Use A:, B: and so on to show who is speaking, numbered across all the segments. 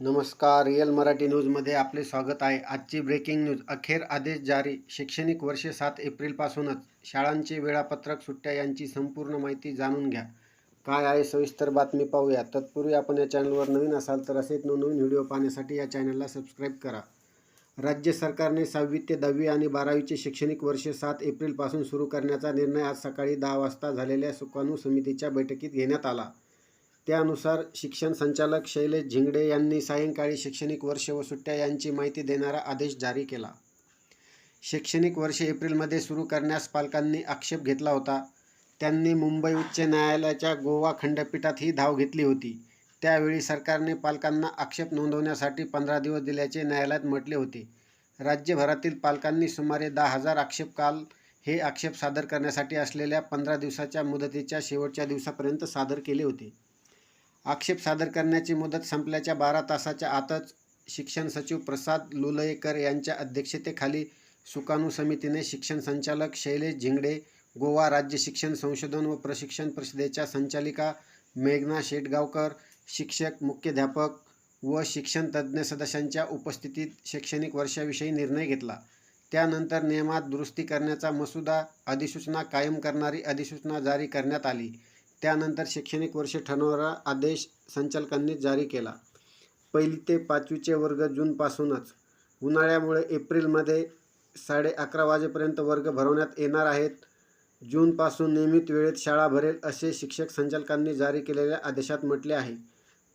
A: नमस्कार रिअल मराठी न्यूजमध्ये आपले स्वागत आहे. आजची ब्रेकिंग न्यूज. अखेर आदेश जारी. शैक्षणिक वर्ष सात एप्रिलपासूनच. शाळांचे वेळापत्रक सुट्ट्या यांची संपूर्ण माहिती जाणून घ्या. काय आहे? सविस्तर बातमी पाहूया. तत्पूर्वी आपण या चॅनलवर नवीन असाल तर असेच नवनवीन व्हिडिओ पाहण्यासाठी या चॅनलला सबस्क्राईब करा. राज्य सरकारने सहावी ते दहावी आणि बारावीचे शैक्षणिक वर्ष सात एप्रिलपासून सुरू करण्याचा निर्णय आज सकाळी दहा वाजता झालेल्या सुकाणू समितीच्या बैठकीत घेण्यात आला. त्यानुसार शिक्षण संचालक शैलेश झिंगडे यांनी सायंकाळी शैक्षणिक वर्ष व सुट्ट्या यांची माहिती देणारा आदेश जारी केला. शैक्षणिक वर्ष एप्रिलमध्ये सुरू करण्यास पालकांनी आक्षेप घेतला होता. त्यांनी मुंबई उच्च न्यायालयाच्या गोवा खंडपीठात ही धाव घेतली होती. त्यावेळी सरकारने पालकांना आक्षेप नोंदवण्यासाठी पंधरा दिवस दिल्याचे न्यायालयात म्हटले होते. राज्यभरातील पालकांनी सुमारे दहा हजार आक्षेप काल हे आक्षेप सादर करण्यासाठी असलेल्या पंधरा दिवसाच्या मुदतीच्या शेवटच्या दिवसापर्यंत सादर केले होते. आक्षेप सादर करण्याची मुदत संपल्याच्या बारा तासाच्या आतच शिक्षण सचिव प्रसाद लुलयेकर यांच्या अध्यक्षतेखाली सुकाणू समितीने शिक्षण संचालक शैलेश झिंगडे गोवा राज्य शिक्षण संशोधन व प्रशिक्षण परिषदेच्या संचालिका मेघना शेटगावकर शिक्षक मुख्याध्यापक व शिक्षण तज्ज्ञ सदस्यांच्या उपस्थितीत शैक्षणिक वर्षाविषयी निर्णय घेतला. त्यानंतर नियमात दुरुस्ती करण्याचा मसुदा अधिसूचना कायम करणारी अधिसूचना जारी करण्यात आली. त्यानंतर शैक्षणिक वर्ष ठरवणारा आदेश संचालकांनी जारी केला. पहिली ते पाचवीचे वर्ग जूनपासूनच उन्हाळ्यामुळे एप्रिलमध्ये साडे अकरा वाजेपर्यंत वर्ग भरवण्यात येणार आहेत. जूनपासून नियमित वेळेत शाळा भरेल असे शिक्षक संचालकांनी जारी केलेल्या आदेशात म्हटले आहे.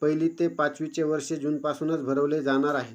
A: पहिली ते पाचवीचे वर्ष जूनपासूनच भरवले जाणार आहे.